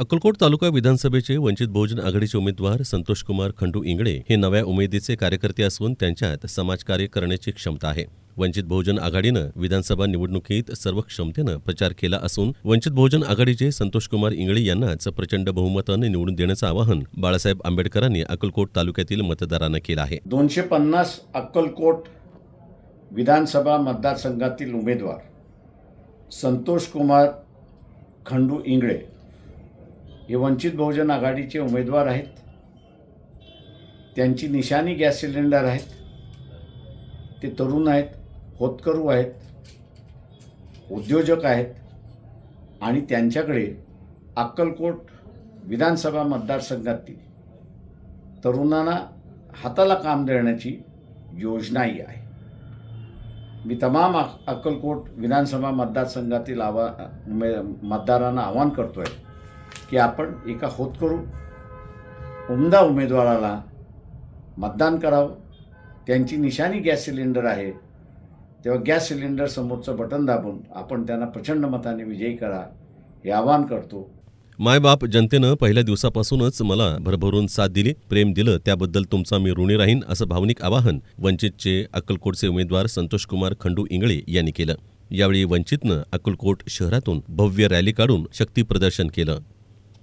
अक्कलकोट तालुका विधानसभेचे वंचित बहुजन आघाडीचे उमेदवार संतोष कुमार खंडू इंगळे हे नव्या उमेदीचे कार्यकर्ते असून त्यांच्यात समाजकार्य करण्याची क्षमता आहे. वंचित बहुजन आघाडीनं विधानसभा निवडणुकीत सर्व क्षमतेनं प्रचार केला असून वंचित बहुजन आघाडीचे संतोषकुमार इंगळे यांनाच प्रचंड बहुमताने निवडून देण्याचं आवाहन बाळासाहेब आंबेडकरांनी अक्कलकोट तालुक्यातील मतदारांना केलं आहे. दोनशे पन्नास अक्कलकोट विधानसभा मतदारसंघातील उमेदवार संतोष कुमार खंडू इंगळे हे वंचित बहुजन आघाडीचे उमेदवार आहेत. त्यांची निशाणी गॅस सिलेंडर आहेत. ते तरुण आहेत होतकरू आहेत उद्योजक आहेत आणि त्यांच्याकडे अक्कलकोट विधानसभा मतदारसंघातील तरुणांना हाताला काम देण्याची योजनाही आहे. मी तमाम अक्कलकोट विधानसभा मतदारसंघातील आवा उमे मतदारांना आवाहन करतो आहे की आपण एका होतकरू उमदा उमेदवाराला मतदान करावं. त्यांची निशाणी गॅस सिलेंडर आहे. तेव्हा गॅस सिलेंडर समोरचं बटन दाबून आपण त्यांना प्रचंड मताने विजयी करा हे आवाहन करतो. मायबाप जनतेनं पहिल्या दिवसापासूनच मला भरभरून साथ दिली प्रेम दिलं त्याबद्दल तुमचा मी ऋणी राहीन असं भावनिक आवाहन वंचितचे अक्कलकोटचे उमेदवार संतोष कुमार खंडू इंगळे यांनी केलं. यावेळी वंचितनं अक्कलकोट शहरातून भव्य रॅली काढून शक्ती प्रदर्शन केलं.